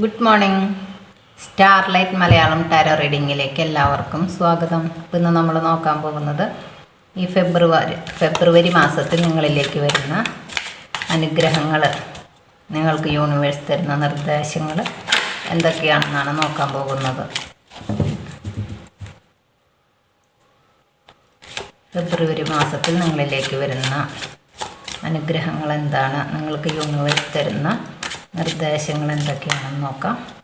Good morning starlight Malayalam tarot റീഡിങ്ങിലേക്ക് എല്ലാവർക്കും സ്വാഗതം. ഇന്ന് നമ്മൾ നോക്കാൻ പോകുന്നത് ഈ ഫെബ്രുവരി ഫെബ്രുവരി മാസത്തിൽ നിങ്ങളിലേക്ക് വരുന്ന അനുഗ്രഹങ്ങൾ നിങ്ങൾക്ക് യൂണിവേഴ്സ് തരുന്ന നിർദ്ദേശങ്ങൾ എന്തൊക്കെയാണെന്നാണ് നോക്കാൻ പോകുന്നത്. ഫെബ്രുവരി മാസത്തിൽ നിങ്ങളിലേക്ക് വരുന്ന അനുഗ്രഹങ്ങൾ എന്താണ്? നിങ്ങൾക്ക് യൂണിവേഴ്സ് തരുന്ന നിർദ്ദേശങ്ങൾ എന്തൊക്കെയാണെന്ന് നോക്കാം.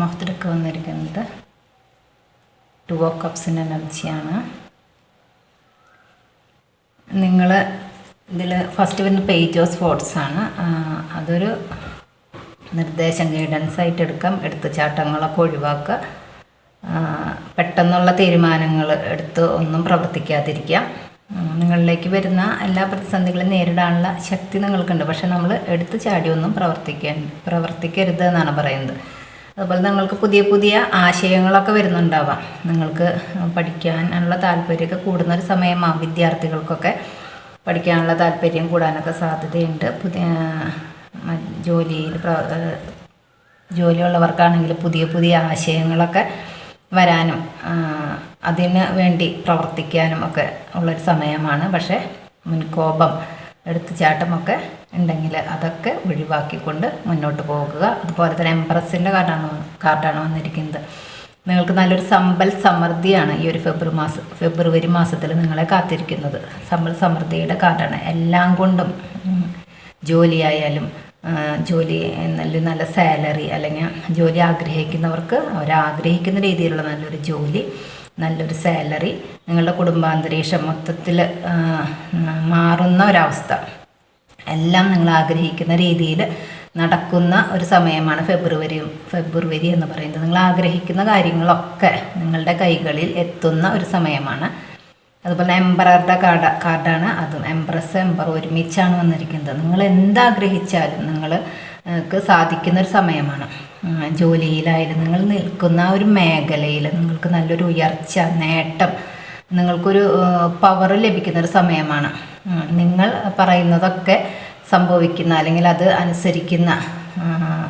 ബോട്ടം ഓഫ് ദി ഡെക്ക് വന്നിരിക്കുന്നത് ടു ഓ കപ്സിന്റെ എനർജിയാണ്. നിങ്ങൾ ഇതിൽ ഫസ്റ്റ് വരുന്ന പേജ് ഓഫ് സ്പോർട്സ് ആണ്. അതൊരു നിർദ്ദേശം ഗൈഡൻസ് ആയിട്ട് എടുക്കാം. എടുത്തുചാട്ടങ്ങളൊക്കെ ഒഴിവാക്കുക. പെട്ടെന്നുള്ള തീരുമാനങ്ങൾ എടുത്ത് ഒന്നും പ്രവർത്തിക്കാതിരിക്കുക. ഉം, നിങ്ങളിലേക്ക് വരുന്ന എല്ലാ പ്രതിസന്ധികളും നേരിടാനുള്ള ശക്തി നിങ്ങൾക്കുണ്ട്. പക്ഷെ നമ്മൾ എടുത്തു ചാടിയൊന്നും പ്രവർത്തിക്കാൻ പ്രവർത്തിക്കരുത് എന്നാണ് പറയുന്നത്. അതുപോലെ നിങ്ങൾക്ക് പുതിയ പുതിയ ആശയങ്ങളൊക്കെ വരുന്നുണ്ടാവാം. നിങ്ങൾക്ക് പഠിക്കാനുള്ള താല്പര്യമൊക്കെ കൂടുന്നൊരു സമയമാണ് വിദ്യാർത്ഥികൾക്കൊക്കെ പഠിക്കാനുള്ള താല്പര്യം കൂടാനൊക്കെ സാധ്യതയുണ്ട്. പുതിയ ജോലിയിൽ ജോലിയുള്ളവർക്കാണെങ്കിൽ പുതിയ പുതിയ ആശയങ്ങളൊക്കെ വരാനും അതിന് വേണ്ടി പ്രവർത്തിക്കാനും ഒക്കെ ഉള്ളൊരു സമയമാണ്. പക്ഷേ മുൻകോപം എടുത്തുചാട്ടമൊക്കെ ഉണ്ടെങ്കിൽ അതൊക്കെ ഒഴിവാക്കിക്കൊണ്ട് മുന്നോട്ട് പോകുക. അതുപോലെ തന്നെ എംപ്രസിന്റെ കാർഡാണ് കാർഡാണ് വന്നിരിക്കുന്നത്. നിങ്ങൾക്ക് നല്ലൊരു സമ്പൽ സമൃദ്ധിയാണ് ഈ ഒരു ഫെബ്രുവരി മാസം ഫെബ്രുവരി മാസത്തിൽ നിങ്ങളെ കാത്തിരിക്കുന്നത്. സമ്പൽ സമൃദ്ധിയുടെ കാർഡാണ്. എല്ലാം കൊണ്ടും ജോലിയായാലും ജോലി നല്ല നല്ല സാലറി അല്ലെങ്കിൽ ജോലി ആഗ്രഹിക്കുന്നവർക്ക് അവർ ആഗ്രഹിക്കുന്ന രീതിയിലുള്ള നല്ലൊരു ജോലി നല്ലൊരു സാലറി നിങ്ങളുടെ കുടുംബാന്തരീക്ഷം മൊത്തത്തിൽ മാറുന്ന ഒരവസ്ഥ. എല്ലാം നിങ്ങൾ ആഗ്രഹിക്കുന്ന രീതിയിൽ നടക്കുന്ന ഒരു സമയമാണ് ഫെബ്രുവരി ഫെബ്രുവരി എന്ന് പറയുന്നത്. നിങ്ങൾ ആഗ്രഹിക്കുന്ന കാര്യങ്ങളൊക്കെ നിങ്ങളുടെ കൈകളിൽ എത്തുന്ന ഒരു സമയമാണ്. അതുപോലെ എംബററുടെ കാർഡ് കാർഡാണ്. അതും എംബ്രസ് എംബർ ഒരുമിച്ചാണ് വന്നിരിക്കുന്നത്. നിങ്ങൾ എന്താഗ്രഹിച്ചാലും നിങ്ങൾക്ക് സാധിക്കുന്ന ഒരു സമയമാണ്. ജോലിയിലായാലും നിങ്ങൾ നിൽക്കുന്ന ആ ഒരു മേഖലയിൽ നിങ്ങൾക്ക് നല്ലൊരു ഉയർച്ച നേട്ടം നിങ്ങൾക്കൊരു പവർ ലഭിക്കുന്ന ഒരു സമയമാണ്. നിങ്ങൾ പറയുന്നതൊക്കെ സംഭവിക്കുന്ന അല്ലെങ്കിൽ അത് അനുസരിക്കുന്ന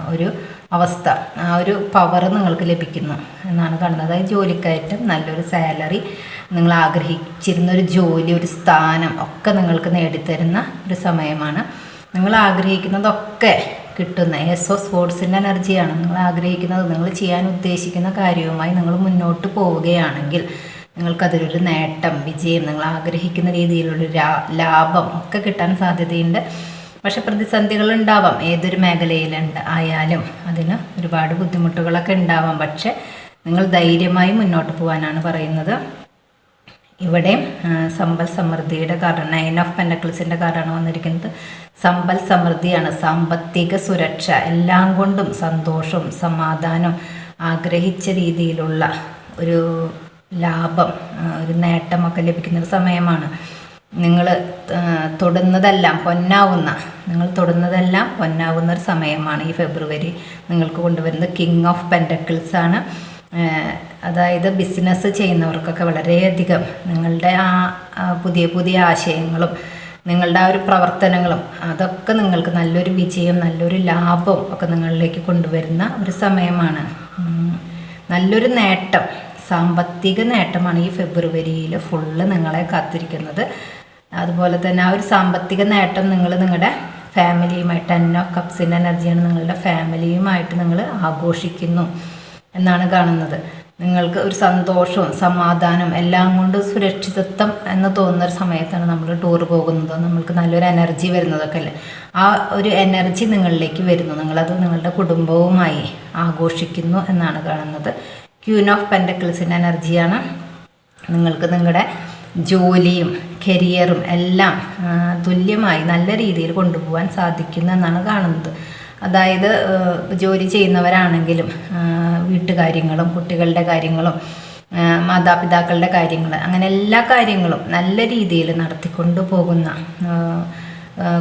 ഒരു അവസ്ഥ ആ ഒരു പവർ നിങ്ങൾക്ക് ലഭിക്കുന്നു എന്നാണ് കാണുന്നത്. അതായത് ജോലിക്കയറ്റം നല്ലൊരു സാലറി നിങ്ങൾ ആഗ്രഹിച്ചിരുന്ന ഒരു ജോലി ഒരു സ്ഥാനം ഒക്കെ നിങ്ങൾക്ക് നേടിത്തരുന്ന ഒരു സമയമാണ്. നിങ്ങൾ ആഗ്രഹിക്കുന്നതൊക്കെ കിട്ടുന്ന എസ് സ്പോർട്സിന്റെ എനർജിയാണ് നിങ്ങൾ ആഗ്രഹിക്കുന്നത്. നിങ്ങൾ ചെയ്യാൻ ഉദ്ദേശിക്കുന്ന കാര്യവുമായി നിങ്ങൾ മുന്നോട്ട് പോവുകയാണെങ്കിൽ നിങ്ങൾക്കതിലൊരു നേട്ടം വിജയം നിങ്ങൾ ആഗ്രഹിക്കുന്ന രീതിയിലുള്ള ലാഭം ഒക്കെ കിട്ടാൻ സാധ്യതയുണ്ട്. പക്ഷെ പ്രതിസന്ധികൾ ഉണ്ടാവാം ഏതൊരു മേഖലയിലുണ്ട് ആയാലും അതിന് ഒരുപാട് ബുദ്ധിമുട്ടുകളൊക്കെ ഉണ്ടാവാം. പക്ഷെ നിങ്ങൾ ധൈര്യമായി മുന്നോട്ട് പോകാനാണ് പറയുന്നത്. ഇവിടെയും ആ, സമ്പൽ സമൃദ്ധിയുടെ കാർഡാണ് നയൻ ഓഫ് പെൻഡക്കിൾസിന്റെ കാർഡാണ് വന്നിരിക്കുന്നത്. സമ്പൽ സമൃദ്ധിയാണ് സാമ്പത്തിക സുരക്ഷ എല്ലാം കൊണ്ടും സന്തോഷവും സമാധാനവും ആഗ്രഹിച്ച രീതിയിലുള്ള ഒരു ലാഭം ഒരു നേട്ടമൊക്കെ ലഭിക്കുന്ന ഒരു സമയമാണ്. നിങ്ങൾ തൊടുന്നതെല്ലാം പൊന്നാവുന്ന നിങ്ങൾ തൊടുന്നതെല്ലാം പൊന്നാവുന്ന ഒരു സമയമാണ് ഈ ഫെബ്രുവരി നിങ്ങൾക്ക് കൊണ്ടുവരുന്നത് കിങ് ഓഫ് പെൻഡക്കിൾസ് ആണ്. അതായത് ബിസിനസ് ചെയ്യുന്നവർക്കൊക്കെ വളരെയധികം നിങ്ങളുടെ ആ പുതിയ പുതിയ ആശയങ്ങളും നിങ്ങളുടെ ആ ഒരു പ്രവർത്തനങ്ങളും അതൊക്കെ നിങ്ങൾക്ക് നല്ലൊരു വിജയം നല്ലൊരു ലാഭം ഒക്കെ നിങ്ങളിലേക്ക് കൊണ്ടുവരുന്ന ഒരു സമയമാണ്. നല്ലൊരു നേട്ടം സാമ്പത്തിക നേട്ടമാണ് ഈ ഫെബ്രുവരിയിൽ ഫുള്ള് നിങ്ങളെ കാത്തിരിക്കുന്നത്. അതുപോലെ തന്നെ ആ ഒരു സാമ്പത്തിക നേട്ടം നിങ്ങൾ നിങ്ങളുടെ ഫാമിലിയുമായിട്ട് ടെൻ ഓഫ് കപ്സിന്റെ എനർജിയാണ് നിങ്ങളുടെ ഫാമിലിയുമായിട്ട് നിങ്ങൾ ആഘോഷിക്കുന്നു. എന്നാണ് കാണുന്നത്. നിങ്ങൾക്ക് ഒരു സന്തോഷവും സമാധാനവും എല്ലാം കൊണ്ട് സുരക്ഷിതത്വം എന്ന് തോന്നുന്ന ഒരു സമയത്താണ് നമ്മൾ ടൂർ പോകുന്നത്. നമ്മൾക്ക് നല്ലൊരു എനർജി വരുന്നതൊക്കെ അല്ലേ? ആ ഒരു എനർജി നിങ്ങളിലേക്ക് വരുന്നു. നിങ്ങളത് നിങ്ങളുടെ കുടുംബവുമായി ആഘോഷിക്കുന്നു എന്നാണ് കാണുന്നത്. ക്യൂൻ ഓഫ് പെൻഡക്കിൾസിന്റെ എനർജിയാണ് നിങ്ങൾക്ക് നിങ്ങളുടെ ജോലിയും കരിയറും എല്ലാം തുല്യമായി നല്ല രീതിയിൽ കൊണ്ടുപോകാൻ സാധിക്കുന്നു എന്നാണ് കാണുന്നത്. അതായത് ജോലി ചെയ്യുന്നവരാണെങ്കിലും വീട്ടുകാര്യങ്ങളും കുട്ടികളുടെ കാര്യങ്ങളും മാതാപിതാക്കളുടെ കാര്യങ്ങൾ അങ്ങനെ എല്ലാ കാര്യങ്ങളും നല്ല രീതിയിൽ നടത്തിക്കൊണ്ടു പോകുന്ന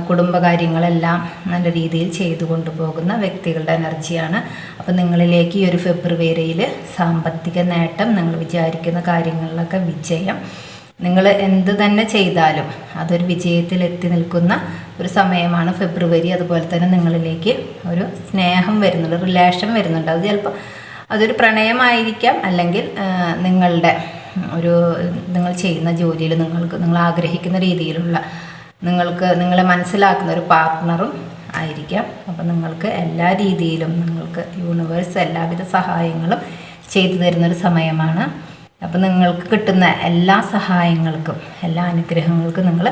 കുടുംബകാര്യങ്ങളെല്ലാം നല്ല രീതിയിൽ ചെയ്തു കൊണ്ടുപോകുന്ന വ്യക്തികളുടെ എനർജിയാണ്. അപ്പോൾ നിങ്ങളിലേക്ക് ഈ ഒരു ഫെബ്രുവരിയിൽ സാമ്പത്തിക നേട്ടം നിങ്ങൾ വിചാരിക്കുന്ന കാര്യങ്ങളിലൊക്കെ വിജയം നിങ്ങൾ എന്ത് തന്നെ ചെയ്താലും അതൊരു വിജയത്തിൽ എത്തി നിൽക്കുന്ന ഒരു സമയമാണ് ഫെബ്രുവരി. അതുപോലെ തന്നെ നിങ്ങളിലേക്ക് ഒരു സ്നേഹം വരുന്നുണ്ട് റിലേഷൻ വരുന്നുണ്ട്. അത് ചിലപ്പോൾ അതൊരു പ്രണയമായിരിക്കാം അല്ലെങ്കിൽ നിങ്ങളുടെ ഒരു നിങ്ങൾ ചെയ്യുന്ന ജോലിയിൽ നിങ്ങൾക്ക് നിങ്ങൾ ആഗ്രഹിക്കുന്ന രീതിയിലുള്ള നിങ്ങൾക്ക് നിങ്ങളെ മനസ്സിലാക്കുന്ന ഒരു പാർട്ട്ണറും ആയിരിക്കാം. അപ്പം നിങ്ങൾക്ക് എല്ലാ രീതിയിലും നിങ്ങൾക്ക് യൂണിവേഴ്സ് എല്ലാവിധ സഹായങ്ങളും ചെയ്തു തരുന്നൊരു സമയമാണ്. അപ്പം നിങ്ങൾക്ക് കിട്ടുന്ന എല്ലാ സഹായങ്ങൾക്കും എല്ലാ അനുഗ്രഹങ്ങൾക്കും നിങ്ങൾ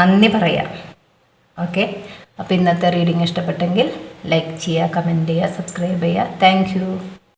നന്ദി പറയാം. ഓക്കെ അപ്പോൾ ഇന്നത്തെ റീഡിങ് ഇഷ്ടപ്പെട്ടെങ്കിൽ ലൈക്ക് ചെയ്യുക കമന്റ് ചെയ്യുക സബ്സ്ക്രൈബ് ചെയ്യുക താങ്ക്